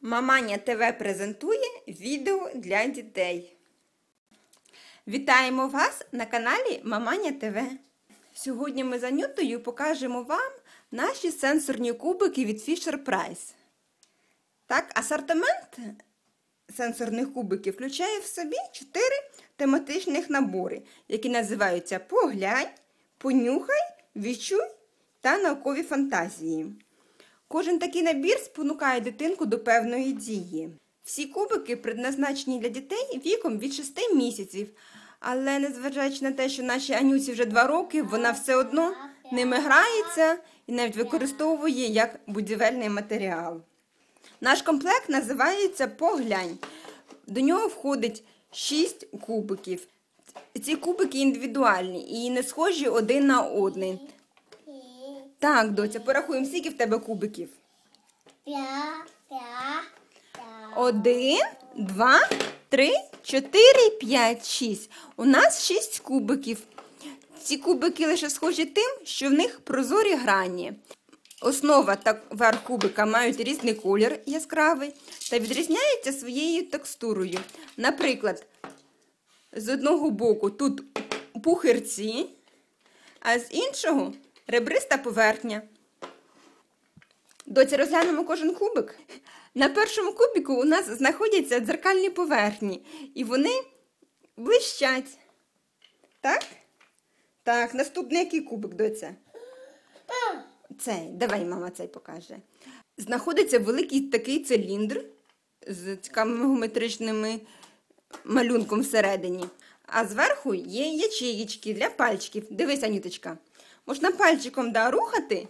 Маманя ТВ презентує відео для дітей. Вітаємо вас на каналі Маманя ТВ. Сьогодні ми за Нютою покажемо вам наші сенсорні кубики від Fisher Price. Так, асортимент сенсорних кубиків включає в собі 4 тематичних набори, які називаються Поглянь, Понюхай, Відчуй та наукові фантазії. Кожен такий набір спонукає дитинку до певної дії. Всі кубики предназначені для дітей віком від 6 місяців. Але незважаючи на те, що нашій Анюці вже 2 роки, вона все одно ними грається і навіть використовує як будівельний матеріал. Наш комплект називається Поглянь. До нього входить 6 кубиків. Ці кубики індивідуальні і не схожі один на один. Так, доця, порахуємо, скільки в тебе кубиків. П'я, п'я, п'я. Один, два, три, чотири, п'ять, шість. У нас шість кубиків. Ці кубики лише схожі тим, що в них прозорі грані. Основа та верх кубика мають різний колір яскравий та відрізняються своєю текстурою. Наприклад, з одного боку тут пухирці, а з іншого ребриста поверхня. Доці розглянемо кожен кубик. На першому кубику у нас знаходяться дзеркальні поверхні, і вони блищать. Так? Так, наступний який кубик, доця? Цей, давай мама цей покаже. Знаходиться великий такий циліндр з цікавими геометричними малюнком всередині. А зверху є ячеїчки для пальчиків. Дивись, Анюточка. Можна пальчиком да, рухати,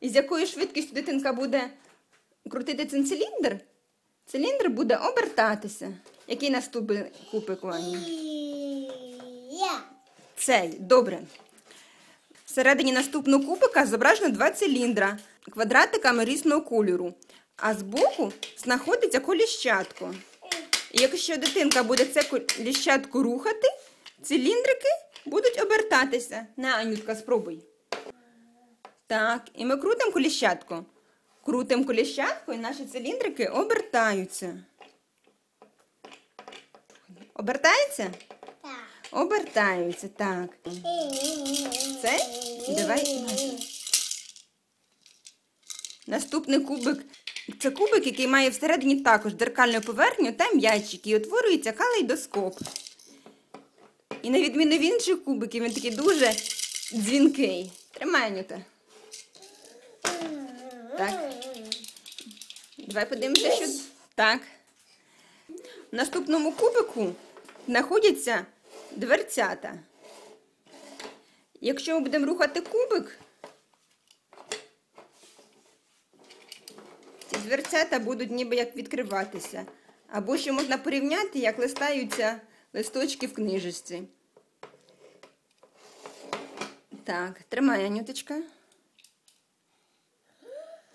і з якою швидкістю дитинка буде крутити цей циліндр, циліндр буде обертатися. Який наступний кубик у Цей, добре. Всередині наступного кубика зображено два циліндра квадратиками різного кольору, а збоку знаходиться коліщатко. І якщо дитинка буде це коліщатку рухати, циліндрики будуть обертатися. На, Анютка, спробуй. Так, і ми крутимо коліщатку. Крутимо коліщатку, і наші циліндрики обертаються. Обертається? Так. Обертаються, так. Це? Давай. Наступний кубик. Це кубик, який має всередині також дзеркальну поверхню та м'ячик, і утворюється калейдоскоп. І на відміну від інших кубиків, він такий дуже дзвінкий. Тримай, Анюта. Так. Давай подивимося, що. Так. В наступному кубику знаходяться дверцята. Якщо ми будемо рухати кубик, ці дверцята будуть ніби як відкриватися. Або ще можна порівняти, як листаються листочки в книжечці. Так, тримай, Анюточка.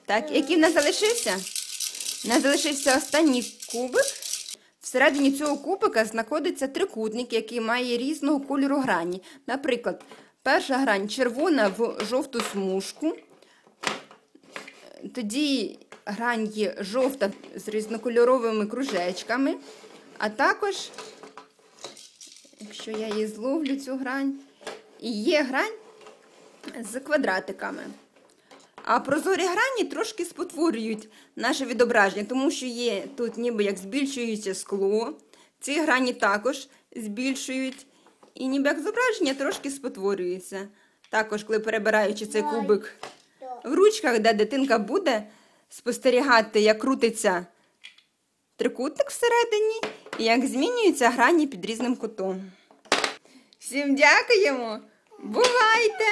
Так, який в нас залишився? У нас залишився останній кубик. Всередині цього кубика знаходиться трикутник, який має різного кольору грані. Наприклад, перша грань червона в жовту смужку. Тоді грань є жовта з різнокольоровими кружечками. А також, якщо я її зловлю, цю грань, і є грань з квадратиками. А прозорі грані трошки спотворюють наше відображення, тому що є тут ніби як збільшується скло. Ці грані також збільшують. І ніби як зображення трошки спотворюється. Також, коли перебираючи цей кубик в ручках, де дитинка буде спостерігати, як крутиться трикутник всередині і як змінюються грані під різним кутом. Всім дякуємо! Бувайте!